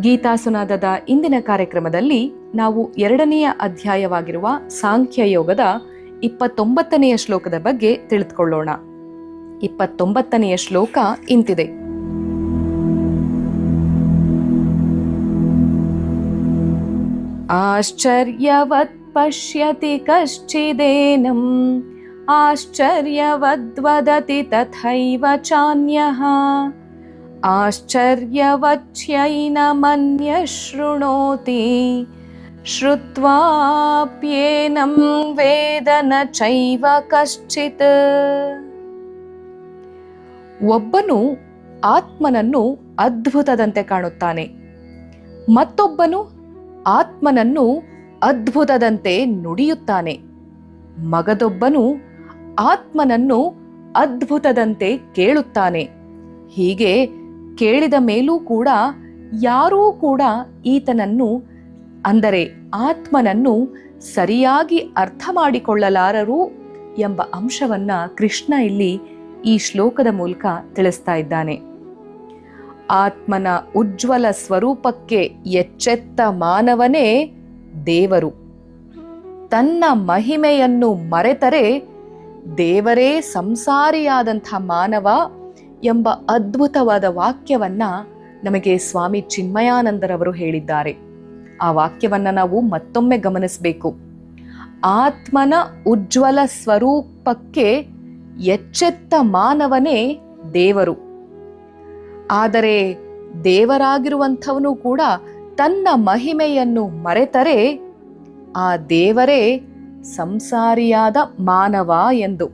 ಗೀತಾ ಸುನಾದದ ಇಂದಿನ ಕಾರ್ಯಕ್ರಮದಲ್ಲಿ ನಾವು ಎರಡನೆಯ ಅಧ್ಯಾಯವಾಗಿರುವ ಸಾಂಖ್ಯ ಯೋಗದ ಇಪ್ಪತ್ತೊಂಬತ್ತನೆಯ ಶ್ಲೋಕದ ಬಗ್ಗೆ ತಿಳಿದುಕೊಳ್ಳೋಣ. ಇಪ್ಪತ್ತೊಂಬತ್ತನೆಯ ಶ್ಲೋಕ ಇಂತಿದೆ. ಆಶ್ಚರ್ಯವತ್ ಪಶ್ಯತಿ ಕಶ್ಚಿದೇನಂ, ಆಶ್ಚರ್ಯವದ್ವದತಿ ತಥೈವ ಚಾನ್ಯಃ. ಆಶ್ಚರ್ಯವಚ್ಯೈನಮನ್ಯ ಶೃಣೋತಿ ಶ್ರುತ್ವಾಪ್ಯೇನಂ ವೇದ ನ ಚೈವ ಕಶ್ಚಿತ್ ಒಬ್ಬನು ಆತ್ಮನನ್ನು ಅದ್ಭುತದಂತೆ ಕಾಣುತ್ತಾನೆ. ಮತ್ತೊಬ್ಬನು ಆತ್ಮನನ್ನು ಅದ್ಭುತದಂತೆ ನುಡಿಯುತ್ತಾನೆ. ಮಗದೊಬ್ಬನು ಆತ್ಮನನ್ನು ಅದ್ಭುತದಂತೆ ಕೇಳುತ್ತಾನೆ. ಹೀಗೆ ಕೇಳಿದ ಮೇಲೂ ಕೂಡ ಯಾರೂ ಕೂಡ ಈತನನ್ನು, ಅಂದರೆ ಆತ್ಮನನ್ನು ಸರಿಯಾಗಿ ಅರ್ಥ ಮಾಡಿಕೊಳ್ಳಲಾರರು ಎಂಬ ಅಂಶವನ್ನ ಕೃಷ್ಣ ಇಲ್ಲಿ ಈ ಶ್ಲೋಕದ ಮೂಲಕ ತಿಳಿಸ್ತಾ ಇದ್ದಾನೆ. ಆತ್ಮನ ಉಜ್ವಲ ಸ್ವರೂಪಕ್ಕೆ ಎಚ್ಚೆತ್ತ ಮಾನವನೇ ದೇವರು. ತನ್ನ ಮಹಿಮೆಯನ್ನು ಮರೆತರೆ ದೇವರೇ ಸಂಸಾರಿಯಾದಂಥ ಮಾನವ ಎಂಬ ಅದ್ಭುತವಾದ ವಾಕ್ಯವನ್ನ ನಮಗೆ ಸ್ವಾಮಿ ಚಿನ್ಮಯಾನಂದರವರು ಹೇಳಿದ್ದಾರೆ. ಆ ವಾಕ್ಯವನ್ನ ನಾವು ಮತ್ತೊಮ್ಮೆ ಗಮನಿಸಬೇಕು. ಆತ್ಮನ ಉಜ್ವಲ ಸ್ವರೂಪಕ್ಕೆ ಎಚ್ಚೆತ್ತ ಮಾನವನೇ ದೇವರು. ಆದರೆ ದೇವರಾಗಿರುವಂಥವನು ಕೂಡ ತನ್ನ ಮಹಿಮೆಯನ್ನು ಮರೆತರೆ ಆ ದೇವರೇ ಸಂಸಾರಿಯಾದ ಮಾನವ ಎಂದು.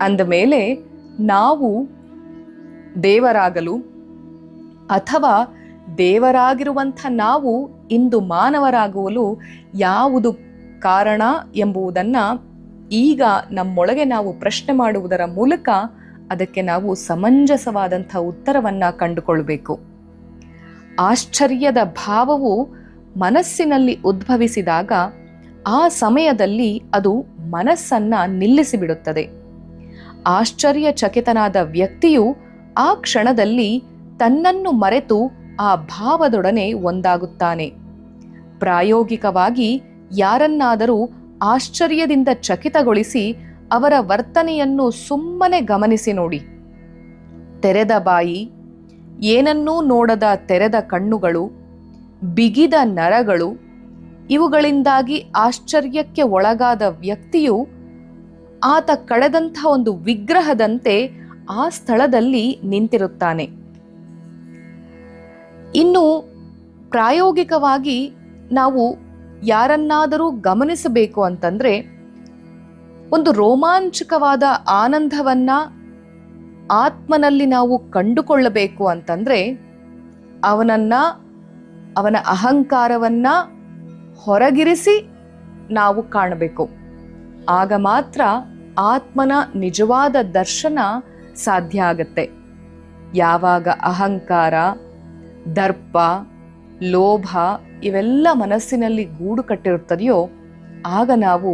ಅಂದಮೇಲೆ ನಾವು ದೇವರಾಗಲು ಅಥವಾ ದೇವರಾಗಿರುವಂಥ ನಾವು ಇಂದು ಮಾನವರಾಗುವಲು ಯಾವುದು ಕಾರಣ ಎಂಬುದನ್ನು ಈಗ ನಮ್ಮೊಳಗೆ ನಾವು ಪ್ರಶ್ನೆ ಮಾಡುವುದರ ಮೂಲಕ ಅದಕ್ಕೆ ನಾವು ಸಮಂಜಸವಾದಂಥ ಉತ್ತರವನ್ನು ಕಂಡುಕೊಳ್ಬೇಕು. ಆಶ್ಚರ್ಯದ ಭಾವವು ಮನಸ್ಸಿನಲ್ಲಿ ಉದ್ಭವಿಸಿದಾಗ ಆ ಸಮಯದಲ್ಲಿ ಅದು ಮನಸ್ಸನ್ನು ನಿಲ್ಲಿಸಿಬಿಡುತ್ತದೆ. ಆಶ್ಚರ್ಯಚಕಿತನಾದ ವ್ಯಕ್ತಿಯು ಆ ಕ್ಷಣದಲ್ಲಿ ತನ್ನನ್ನು ಮರೆತು ಆ ಭಾವದೊಡನೆ ಒಂದಾಗುತ್ತಾನೆ. ಪ್ರಾಯೋಗಿಕವಾಗಿ ಯಾರನ್ನಾದರೂ ಆಶ್ಚರ್ಯದಿಂದ ಚಕಿತಗೊಳಿಸಿ ಅವರ ವರ್ತನೆಯನ್ನು ಸುಮ್ಮನೆ ಗಮನಿಸಿ ನೋಡಿ. ತೆರೆದ ಬಾಯಿ, ಏನನ್ನೂ ನೋಡದ ತೆರೆದ ಕಣ್ಣುಗಳು, ಬಿಗಿದ ನರಗಳು, ಇವುಗಳಿಂದಾಗಿ ಆಶ್ಚರ್ಯಕ್ಕೆ ಒಳಗಾದ ವ್ಯಕ್ತಿಯು ಆತ ಕಳೆದಂಥ ಒಂದು ವಿಗ್ರಹದಂತೆ ಆ ಸ್ಥಳದಲ್ಲಿ ನಿಂತಿರುತ್ತಾನೆ. ಇನ್ನು ಪ್ರಾಯೋಗಿಕವಾಗಿ ನಾವು ಯಾರನ್ನಾದರೂ ಗಮನಿಸಬೇಕು ಅಂತಂದ್ರೆ, ಒಂದು ರೋಮಾಂಚಕವಾದ ಆನಂದವನ್ನ ಆತ್ಮನಲ್ಲಿ ನಾವು ಕಂಡುಕೊಳ್ಳಬೇಕು ಅಂತಂದ್ರೆ, ಅವನನ್ನ, ಅವನ ಅಹಂಕಾರವನ್ನ ಹೊರಗಿರಿಸಿ ನಾವು ಕಾಣಬೇಕು. ಆಗ ಮಾತ್ರ ಆತ್ಮನ ನಿಜವಾದ ದರ್ಶನ ಸಾಧ್ಯ ಆಗತ್ತೆ. ಯಾವಾಗ ಅಹಂಕಾರ, ದರ್ಪ, ಲೋಭ ಇವೆಲ್ಲ ಮನಸ್ಸಿನಲ್ಲಿ ಗೂಡು ಕಟ್ಟಿರುತ್ತದೆಯೋ ಆಗ ನಾವು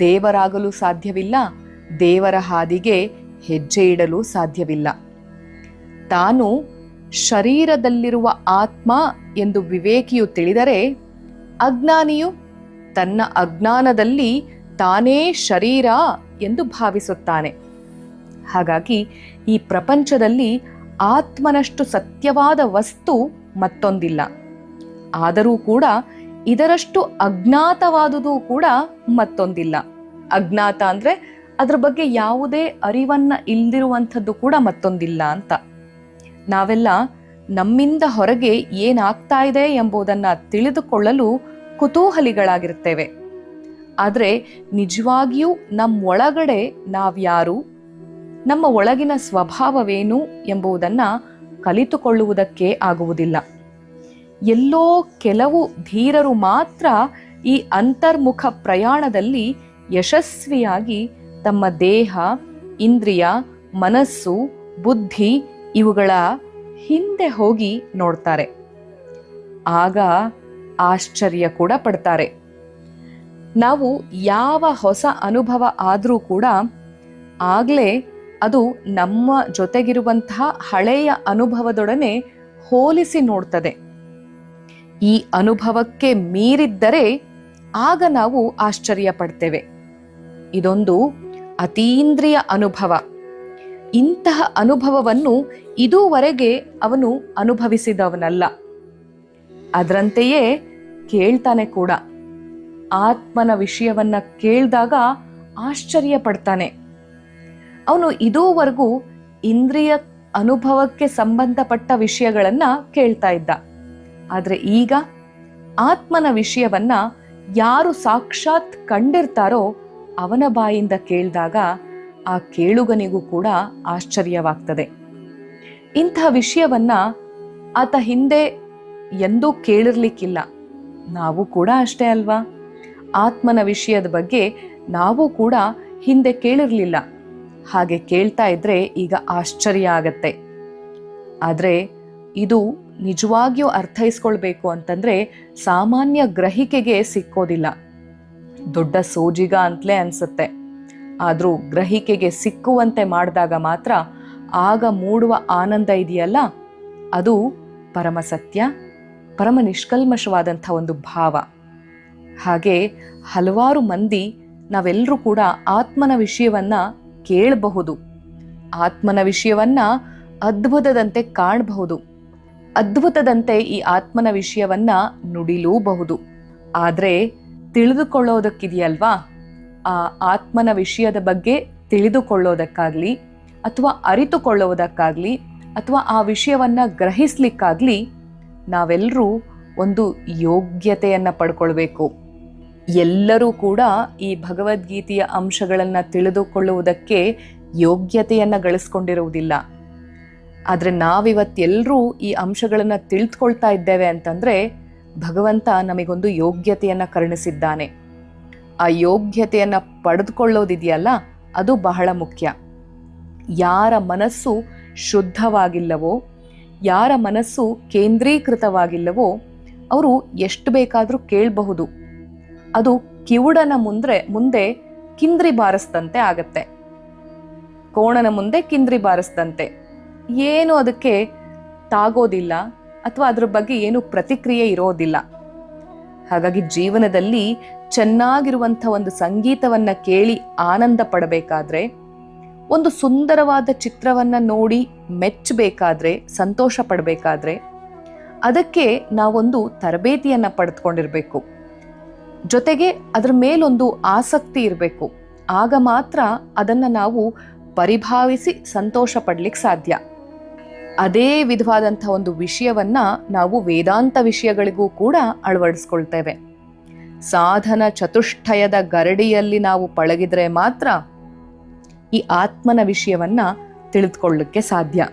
ದೇವರಾಗಲು ಸಾಧ್ಯವಿಲ್ಲ, ದೇವರ ಹಾದಿಗೆ ಹೆಜ್ಜೆ ಇಡಲು ಸಾಧ್ಯವಿಲ್ಲ. ತಾನು ಶರೀರದಲ್ಲಿರುವ ಆತ್ಮ ಎಂದು ವಿವೇಕಿಯು ತಿಳಿದರೆ ಅಜ್ಞಾನಿಯು ತನ್ನ ಅಜ್ಞಾನದಲ್ಲಿ ತಾನೇ ಶರೀರ ಎಂದು ಭಾವಿಸುತ್ತಾನೆ. ಹಾಗಾಗಿ ಈ ಪ್ರಪಂಚದಲ್ಲಿ ಆತ್ಮನಷ್ಟು ಸತ್ಯವಾದ ವಸ್ತು ಮತ್ತೊಂದಿಲ್ಲ. ಆದರೂ ಕೂಡ ಇದರಷ್ಟು ಅಜ್ಞಾತವಾದುದು ಕೂಡ ಮತ್ತೊಂದಿಲ್ಲ. ಅಜ್ಞಾತ ಅಂದ್ರೆ ಅದ್ರ ಬಗ್ಗೆ ಯಾವುದೇ ಅರಿವನ್ನ ಇಲ್ದಿರುವಂಥದ್ದು ಕೂಡ ಮತ್ತೊಂದಿಲ್ಲ ಅಂತ. ನಾವೆಲ್ಲ ನಮ್ಮಿಂದ ಹೊರಗೆ ಏನಾಗ್ತಾ ಇದೆ ಎಂಬುದನ್ನ ತಿಳಿದುಕೊಳ್ಳಲು ಕುತೂಹಲಿಗಳಾಗಿರ್ತೇವೆ. ಆದರೆ ನಿಜವಾಗಿಯೂ ನಮ್ಮೊಳಗಡೆ ನಾವ್ಯಾರು? ನಮ್ಮ ಒಳಗಿನ ಸ್ವಭಾವವೇನು ಎಂಬುದನ್ನು ಕಲಿತುಕೊಳ್ಳುವುದಕ್ಕೆ ಆಗುವುದಿಲ್ಲ. ಎಲ್ಲೋ ಕೆಲವು ಧೀರರು ಮಾತ್ರ ಈ ಅಂತರ್ಮುಖ ಪ್ರಯಾಣದಲ್ಲಿ ಯಶಸ್ವಿಯಾಗಿ ತಮ್ಮ ದೇಹ, ಇಂದ್ರಿಯ, ಮನಸ್ಸು, ಬುದ್ಧಿ ಇವುಗಳ ಹಿಂದೆ ಹೋಗಿ ನೋಡ್ತಾರೆ. ಆಗ ಆಶ್ಚರ್ಯ ಕೂಡ ಪಡ್ತಾರೆ. ನಾವು ಯಾವ ಹೊಸ ಅನುಭವ ಆದರೂ ಕೂಡ ಆಗಲೇ ಅದು ನಮ್ಮ ಜೊತೆಗಿರುವಂತಹ ಹಳೆಯ ಅನುಭವದೊಡನೆ ಹೋಲಿಸಿ ನೋಡ್ತದೆ. ಈ ಅನುಭವಕ್ಕೆ ಮೀರಿದ್ದರೆ ಆಗ ನಾವು ಆಶ್ಚರ್ಯ ಪಡ್ತೇವೆ. ಇದೊಂದು ಅತೀಂದ್ರಿಯ ಅನುಭವ. ಇಂತಹ ಅನುಭವವನ್ನು ಇದುವರೆಗೆ ಅವನು ಅನುಭವಿಸಿದವನಲ್ಲ. ಅದರಂತೆಯೇ ಕೇಳ್ತಾನೆ ಕೂಡ. ಆತ್ಮನ ವಿಷಯವನ್ನ ಕೇಳಿದಾಗ ಆಶ್ಚರ್ಯ ಪಡ್ತಾನೆ. ಅವನು ಇದುವರೆಗೂ ಇಂದ್ರಿಯ ಅನುಭವಕ್ಕೆ ಸಂಬಂಧಪಟ್ಟ ವಿಷಯಗಳನ್ನ ಕೇಳ್ತಾ ಇದ್ದ. ಆದರೆ ಈಗ ಆತ್ಮನ ವಿಷಯವನ್ನ ಯಾರು ಸಾಕ್ಷಾತ್ ಕಂಡಿರ್ತಾರೋ ಅವನ ಬಾಯಿಂದ ಕೇಳಿದಾಗ ಆ ಕೇಳುಗನಿಗೂ ಕೂಡ ಆಶ್ಚರ್ಯವಾಗ್ತದೆ. ಇಂಥ ವಿಷಯವನ್ನ ಆತ ಹಿಂದೆ ಎಂದೂ ಕೇಳಿರ್ಲಿಕ್ಕಿಲ್ಲ. ನಾವು ಕೂಡ ಅಷ್ಟೇ ಅಲ್ವಾ? ಆತ್ಮನ ವಿಷಯದ ಬಗ್ಗೆ ನಾವು ಕೂಡ ಹಿಂದೆ ಕೇಳಿರ್ಲಿಲ್ಲ. ಹಾಗೆ ಕೇಳ್ತಾ ಇದ್ರೆ ಈಗ ಆಶ್ಚರ್ಯ ಆಗತ್ತೆ. ಆದರೆ ಇದು ನಿಜವಾಗಿಯೂ ಅರ್ಥೈಸ್ಕೊಳ್ಬೇಕು ಅಂತಂದ್ರೆ ಸಾಮಾನ್ಯ ಗ್ರಹಿಕೆಗೆ ಸಿಕ್ಕೋದಿಲ್ಲ. ದೊಡ್ಡ ಸೋಜಿಗ ಅಂತಲೇ ಅನ್ಸುತ್ತೆ. ಆದರೂ ಗ್ರಹಿಕೆಗೆ ಸಿಕ್ಕುವಂತೆ ಮಾಡಿದಾಗ ಮಾತ್ರ ಆಗ ಮೂಡುವ ಆನಂದ ಇದೆಯಲ್ಲ? ಅದು ಪರಮ ಸತ್ಯ ಪರಮ ನಿಷ್ಕಲ್ಮಶವಾದಂಥ ಒಂದು ಭಾವ. ಹಾಗೆ ಹಲವಾರು ಮಂದಿ ನಾವೆಲ್ಲರೂ ಕೂಡ ಆತ್ಮನ ವಿಷಯವನ್ನ ಕೇಳಬಹುದು. ಆತ್ಮನ ವಿಷಯವನ್ನ ಅದ್ಭುತದಂತೆ ಕಾಣಬಹುದು. ಅದ್ಭುತದಂತೆ ಈ ಆತ್ಮನ ವಿಷಯವನ್ನ ನುಡಿಲೂಬಹುದು. ಆದರೆ ತಿಳಿದುಕೊಳ್ಳೋದಕ್ಕಿದೆಯಲ್ವಾ? ಆ ಆತ್ಮನ ವಿಷಯದ ಬಗ್ಗೆ ತಿಳಿದುಕೊಳ್ಳೋದಕ್ಕಾಗ್ಲಿ ಅಥವಾ ಅರಿತುಕೊಳ್ಳೋದಕ್ಕಾಗ್ಲಿ ಅಥವಾ ಆ ವಿಷಯವನ್ನ ಗ್ರಹಿಸ್ಲಿಕ್ಕಾಗ್ಲಿ ನಾವೆಲ್ಲರೂ ಒಂದು ಯೋಗ್ಯತೆಯನ್ನು ಪಡ್ಕೊಳ್ಬೇಕು. ಎಲ್ಲರೂ ಕೂಡ ಈ ಭಗವದ್ಗೀತೆಯ ಅಂಶಗಳನ್ನು ತಿಳಿದುಕೊಳ್ಳುವುದಕ್ಕೆ ಯೋಗ್ಯತೆಯನ್ನು ಗಳಿಸ್ಕೊಂಡಿರುವುದಿಲ್ಲ. ಆದರೆ ನಾವಿವತ್ತೆಲ್ಲರೂ ಈ ಅಂಶಗಳನ್ನು ತಿಳಿದುಕೊಳ್ತಾ ಇದ್ದೇವೆ ಅಂತಂದ್ರೆ ಭಗವಂತ ನಮಗೊಂದು ಯೋಗ್ಯತೆಯನ್ನು ಕರುಣಿಸಿದ್ದಾನೆ. ಆ ಯೋಗ್ಯತೆಯನ್ನು ಪಡೆದುಕೊಳ್ಳೋದಿದೆಯಲ್ಲ, ಅದು ಬಹಳ ಮುಖ್ಯ. ಯಾರ ಮನಸ್ಸು ಶುದ್ಧವಾಗಿಲ್ಲವೋ, ಯಾರ ಮನಸ್ಸು ಕೇಂದ್ರೀಕೃತವಾಗಿಲ್ಲವೋ, ಅವರು ಎಷ್ಟು ಬೇಕಾದರೂ ಕೇಳಬಹುದು. ಅದು ಕಿವುಡನ ಮುಂದ್ರೆ, ಮುಂದೆ ಕಿಂದ್ರಿ ಬಾರಿಸ್ದಂತೆ ಆಗತ್ತೆ. ಕೋಣನ ಮುಂದೆ ಕಿಂದ್ರಿ ಬಾರಿಸ್ದಂತೆ. ಏನು ಅದಕ್ಕೆ ತಾಗೋದಿಲ್ಲ ಅಥವಾ ಅದ್ರ ಬಗ್ಗೆ ಏನು ಪ್ರತಿಕ್ರಿಯೆ ಇರೋದಿಲ್ಲ. ಹಾಗಾಗಿ ಜೀವನದಲ್ಲಿ ಚೆನ್ನಾಗಿರುವಂಥ ಒಂದು ಸಂಗೀತವನ್ನ ಕೇಳಿ ಆನಂದ ಪಡಬೇಕಾದ್ರೆ, ಒಂದು ಸುಂದರವಾದ ಚಿತ್ರವನ್ನ ನೋಡಿ ಮೆಚ್ಚಬೇಕಾದ್ರೆ, ಸಂತೋಷ ಪಡಬೇಕಾದ್ರೆ, ಅದಕ್ಕೆ ನಾವೊಂದು ತರಬೇತಿಯನ್ನು ಪಡೆದುಕೊಂಡಿರ್ಬೇಕು ಜೊತೆಗೆ ಅದರ ಮೇಲೊಂದು ಆಸಕ್ತಿ ಇರಬೇಕು. ಆಗ ಮಾತ್ರ ಅದನ್ನ ನಾವು ಪರಿಭಾವಿಸಿ ಸಂತೋಷ ಪಡ್ಲಿಕ್ಕೆ ಸಾಧ್ಯ. ಅದೇ ವಿಧವಾದಂಥ ಒಂದು ವಿಷಯವನ್ನ ನಾವು ವೇದಾಂತ ವಿಷಯಗಳಿಗೂ ಕೂಡ ಅಳವಡಿಸ್ಕೊಳ್ತೇವೆ. ಸಾಧನ ಚತುಷ್ಟಯದ ಗರಡಿಯಲ್ಲಿ ನಾವು ಪಳಗಿದ್ರೆ ಮಾತ್ರ ಈ ಆತ್ಮನ ವಿಷಯವನ್ನ ತಿಳಿದುಕೊಳ್ಳಕ್ಕೆ ಸಾಧ್ಯ.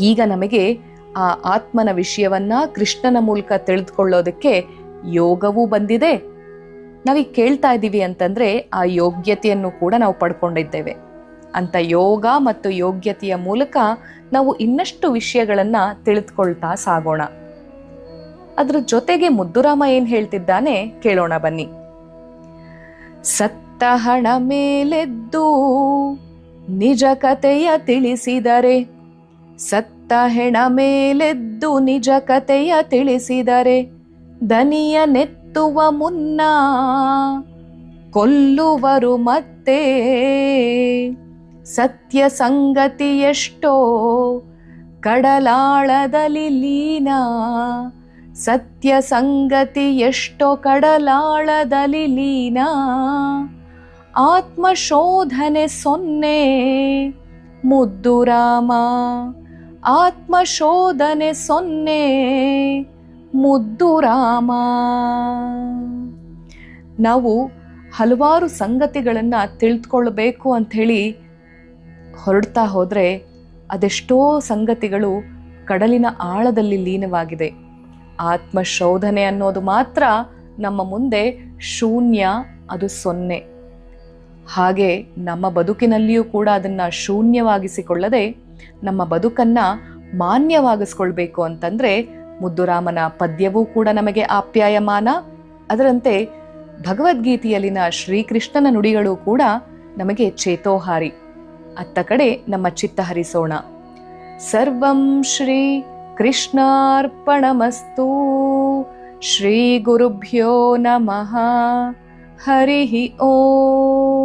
ಈಗ ನಮಗೆ ಆ ಆತ್ಮನ ವಿಷಯವನ್ನ ಕೃಷ್ಣನ ಮೂಲಕ ತಿಳಿದುಕೊಳ್ಳೋದಕ್ಕೆ ಯೋಗವೂ ಬಂದಿದೆ. ನಾವೀಗ ಕೇಳ್ತಾ ಇದ್ದೀವಿ ಅಂತಂದ್ರೆ ಆ ಯೋಗ್ಯತೆಯನ್ನು ಕೂಡ ನಾವು ಪಡ್ಕೊಂಡಿದ್ದೇವೆ. ಅಂತ ಯೋಗ ಮತ್ತು ಯೋಗ್ಯತೆಯ ಮೂಲಕ ನಾವು ಇನ್ನಷ್ಟು ವಿಷಯಗಳನ್ನು ತಿಳಿದುಕೊಳ್ತಾ ಸಾಗೋಣ. ಅದ್ರ ಜೊತೆಗೆ ಮುದ್ದುರಾಮ ಏನು ಹೇಳ್ತಿದ್ದಾನೆ ಕೇಳೋಣ ಬನ್ನಿ. ಸತ್ತ ಹಣ ಮೇಲೆದ್ದು ನಿಜ ಕಥೆಯ ತಿಳಿಸಿದರೆ ಸತ್ತ ಹೆಣ ಮೇಲೆದ್ದು ನಿಜ ಕಥೆಯ ತಿಳಿಸಿದರೆ ದನಿಯ ನೆತ್ತುವ ಮುನ್ನ ಕೊಲ್ಲುವರು ಮತ್ತೆ. ಸತ್ಯ ಸಂಗತಿ ಎಷ್ಟೋ ಕಡಲಾಳದಲ್ಲಿ ಲೀನ. ಸತ್ಯ ಸಂಗತಿ ಎಷ್ಟೋ ಕಡಲಾಳದಲ್ಲಿ ಲೀನ. ಆತ್ಮಶೋಧನೆ ಸೊನ್ನೆ ಮುದ್ದು ರಾಮ. ಆತ್ಮಶೋಧನೆ ಸೊನ್ನೆ ಮುದ್ದು ರಾಮ. ನಾವು ಹಲವಾರು ಸಂಗತಿಗಳನ್ನು ತಿಳಿದುಕೊಳ್ಬೇಕು ಅಂಥೇಳಿ ಹೊರಡ್ತಾ ಹೋದರೆ ಅದೆಷ್ಟೋ ಸಂಗತಿಗಳು ಕಡಲಿನ ಆಳದಲ್ಲಿ ಲೀನವಾಗಿದೆ. ಆತ್ಮಶೋಧನೆ ಅನ್ನೋದು ಮಾತ್ರ ನಮ್ಮ ಮುಂದೆ ಶೂನ್ಯ, ಅದು ಸೊನ್ನೆ. ಹಾಗೆ ನಮ್ಮ ಬದುಕಿನಲ್ಲಿಯೂ ಕೂಡ ಅದನ್ನು ಶೂನ್ಯವಾಗಿಸಿಕೊಳ್ಳದೆ ನಮ್ಮ ಬದುಕನ್ನು ಮಾನ್ಯವಾಗಿಸ್ಕೊಳ್ಬೇಕು ಅಂತಂದರೆ ಮುದ್ದುರಾಮನ ಪದ್ಯವೂ ಕೂಡ ನಮಗೆ ಆಪ್ಯಾಯಮಾನ. ಅದರಂತೆ ಭಗವದ್ಗೀತೆಯಲ್ಲಿನ ಶ್ರೀಕೃಷ್ಣನ ನುಡಿಗಳು ಕೂಡ ನಮಗೆ ಚೇತೋಹಾರಿ. ಅತ್ತ ಕಡೆ ನಮ್ಮ ಚಿತ್ತ ಹರಿಸೋಣ. ಸರ್ವಂ ಶ್ರೀ ಕೃಷ್ಣಾರ್ಪಣಮಸ್ತು ಶ್ರೀ ಗುರುಭ್ಯೋ ನಮಃ. ಹರಿ ಓಂ.